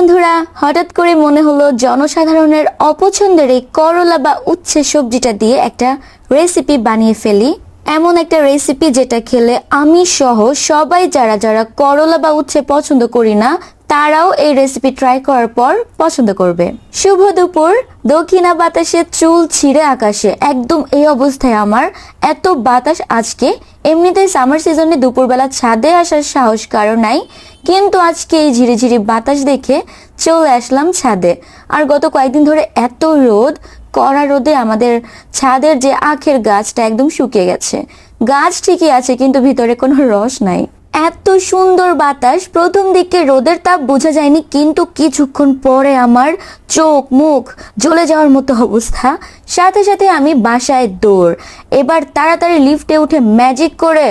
বন্ধুরা, হঠাৎ করে মনে হলো জনসাধারণের অপছন্দের এই করলা বা উচ্ছে সবজিটা দিয়ে একটা রেসিপি বানিয়ে ফেলি। এমন একটা রেসিপি যেটা খেলে আমি সহ সবাই যারা যারা করলা বা উচ্ছে পছন্দ করি না তারাও এই রেসিপি ট্রাই করার পর পছন্দ করবে। শুভ দুপুর। দক্ষিণা বাতাসে চুল ছিঁড়ে আকাশে। একদম এই অবস্থায় আমার এত বাতাস আজকে। এমনিতেই সামার সিজনে দুপুরবেলা ছাদে আসার সাহস কারও নাই। কিন্তু আজকে এই ঝিরিঝিরি বাতাস দেখে চলে আসলাম ছাদে। আর গত কয়েকদিন ধরে এত রোদ, কড়া রোদে আমাদের ছাদের যে আখের গাছটা একদম শুকিয়ে গেছে। গাছ ঠিকই আছে, কিন্তু ভিতরে কোনো রস নাই। এত সুন্দর বাতাস, প্রথম দিকে রোদের তাপ বোঝা যায়নি, কিন্তু কিছুক্ষণ পরে আমার চোখ, মুখ জ্বলে যাওয়ার মতো অবস্থা। সাথে সাথে আমি বাসায় দৌড়। এবার তাড়াতাড়ি লিফটে উঠে ম্যাজিক করে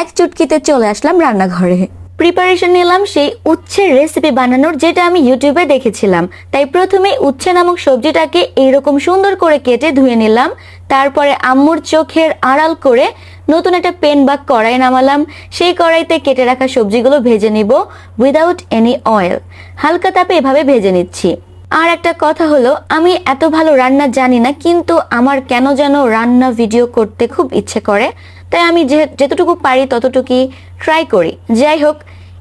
এক চুটকিতে চলে আসলাম রান্নাঘরে। প্রিপারেশন নিলাম সেই উচ্ছের রেসিপি বানানোর যেটা আমি ইউটিউবে দেখেছিলাম। তাই প্রথমে উচ্ছে নামক সবজিটাকে এইরকম সুন্দর করে কেটে ধুয়ে নিলাম। তারপরে আম্মুর চোখের আড়াল করে নতুন একটা পেন বা কড়াই নামালাম। সেই কড়াইতে কেটে রাখা সবজিগুলো ভেজে নিব উইদাউট এনি অয়েল হালকা তাপে এভাবে ভেজে নিচ্ছি। আর একটা কথা হলো, আমি এত ভালো রান্না জানি না, কিন্তু আমার কেন যেন রান্না ভিডিও করতে খুব ইচ্ছে করে। তাই আমি যে যেতটুকু পারি ততটুকুই ট্রাই করি। যাই হোক,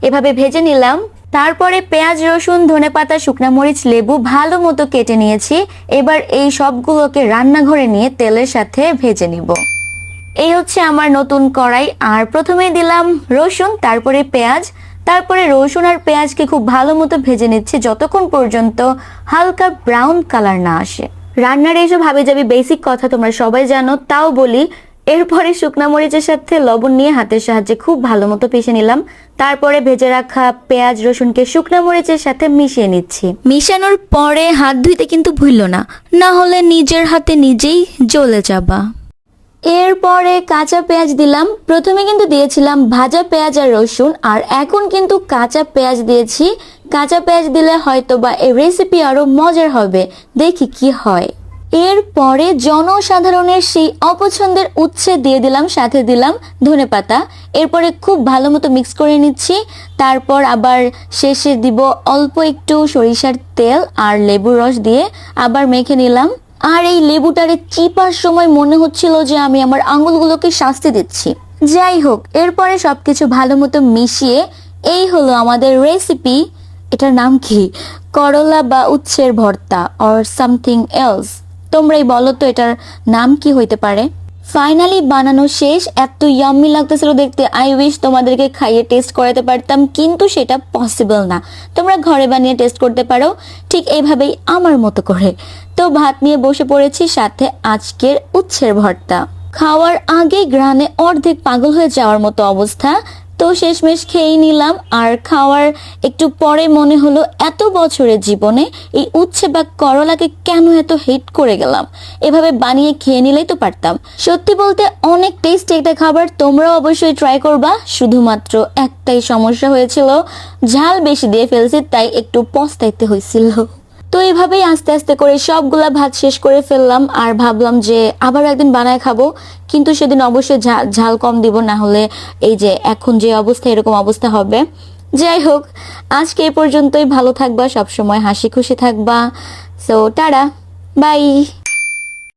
এভাবে ভেজে নিলাম। তারপরে পেঁয়াজ, রসুন ধনেপাতা শুকনা মরিচ, লেবু ভালো মতো কেটে নিয়েছি। এবার এই সবগুলোকে রান্নাঘরে নিয়ে তেলের সাথে ভেজে নিব। এই হচ্ছে আমার নতুন কড়াই। আর প্রথমে দিলাম রসুন, তারপরে পেঁয়াজ। তারপরে রসুন আর পেঁয়াজকে খুব ভালো মতো ভেজে নিচ্ছি যতক্ষণ পর্যন্ত হালকা ব্রাউন কালার না আসে। রান্নার এইসব হাবি যাবি বেসিক কথা তোমরা সবাই জানো, তাও বলি এরপরে শুকনা মরিচের সাথে লবণ নিয়ে হাতের সাহায্যে খুব ভালো মতো পিষে নিলাম। তারপরে ভেজে রাখা পেঁয়াজ রসুনকে শুকনা মরিচের সাথে মিশিয়ে নিচ্ছি। মিশানোর পরে হাত ধুইতে কিন্তু ভুললো না না হলে নিজের হাতে নিজেই জ্বলে যাবা। এরপরে কাঁচা পেঁয়াজ দিলাম। প্রথমে কিন্তু দিয়েছিলাম ভাজা পেঁয়াজ আর রসুন আর এখন কিন্তু কাঁচা পেঁয়াজ দিয়েছি। কাঁচা পেঁয়াজ দিলে হয়তো বা এই রেসিপি আরও মজার হবে। দেখি কি হয়। এরপরে জনসাধারণের সেই অপছন্দের উচ্ছে দিয়ে দিলাম, সাথে দিলাম ধনেপাতা এরপরে খুব ভালো মতো মিক্স করে নিচ্ছি। তারপর আবার শেষে দিব অল্প একটু সরিষার তেল আর লেবুর রস দিয়ে আবার মেখে নিলাম। আর এই লেবুটারে চিপার সময় মনে হচ্ছিল যে আমি আমার আঙুলগুলোকে শাস্তি দিচ্ছি। যাই হোক, এরপরে সবকিছু ভালো মতো মিশিয়ে এই হলো আমাদের রেসিপি এটার নাম কি? করলা বা উচ্ছের ভর্তা অর সামথিং এলস তোমরাই বলো তো এটার নাম কি হইতে পারে? ফাইনালি বানানো শেষ। এত ইয়াম্মি লাগতেছিল দেখতে। আই উইশ তোমাদেরকে খাইয়ে টেস্ট করাতে পারতাম, কিন্তু সেটা পসিবল না। তোমরা ঘরে বানিয়ে টেস্ট করতে পারো। ঠিক এইভাবেই আমার মতো করে। তো ভাত নিয়ে বসে পড়েছি, সাথে আজকের উচ্ছের ভর্তা। খাওয়ার আগে গ্রানে অর্ধেক পাগল হয়ে যাওয়ার মতো অবস্থা। তো শেষমেশ খেয়ে নিলাম। আর খাওয়ার একটু পরে মনে হলো এত বছরের জীবনে এই উচ্ছে বা করলাকে কেন এত হেট করে গেলাম? এভাবে বানিয়ে খেয়ে নিলেই তো পারতাম। সত্যি বলতে অনেক টেস্ট একটা খাবার তোমরাও অবশ্যই ট্রাই করবা। শুধুমাত্র একটাই সমস্যা হয়েছিল, ঝাল বেশি দিয়ে ফেলছি, তাই একটু পস্তাইতে হয়েছিল। তো এভাবেই আস্তে আস্তে করে সবগুলা ভাত শেষ করে ফেললাম আর ভাবলাম যে আবার একদিন বানায় খাব, কিন্তু সেদিন অবশ্যই ঝাল কম দিব, না হলে এই যে এখন যে অবস্থা, এরকম অবস্থা হবে। যাই হোক, আজকে এই পর্যন্তই। ভালো থাকবা, সবসময় হাসি খুশি থাকবা। So টাড়া by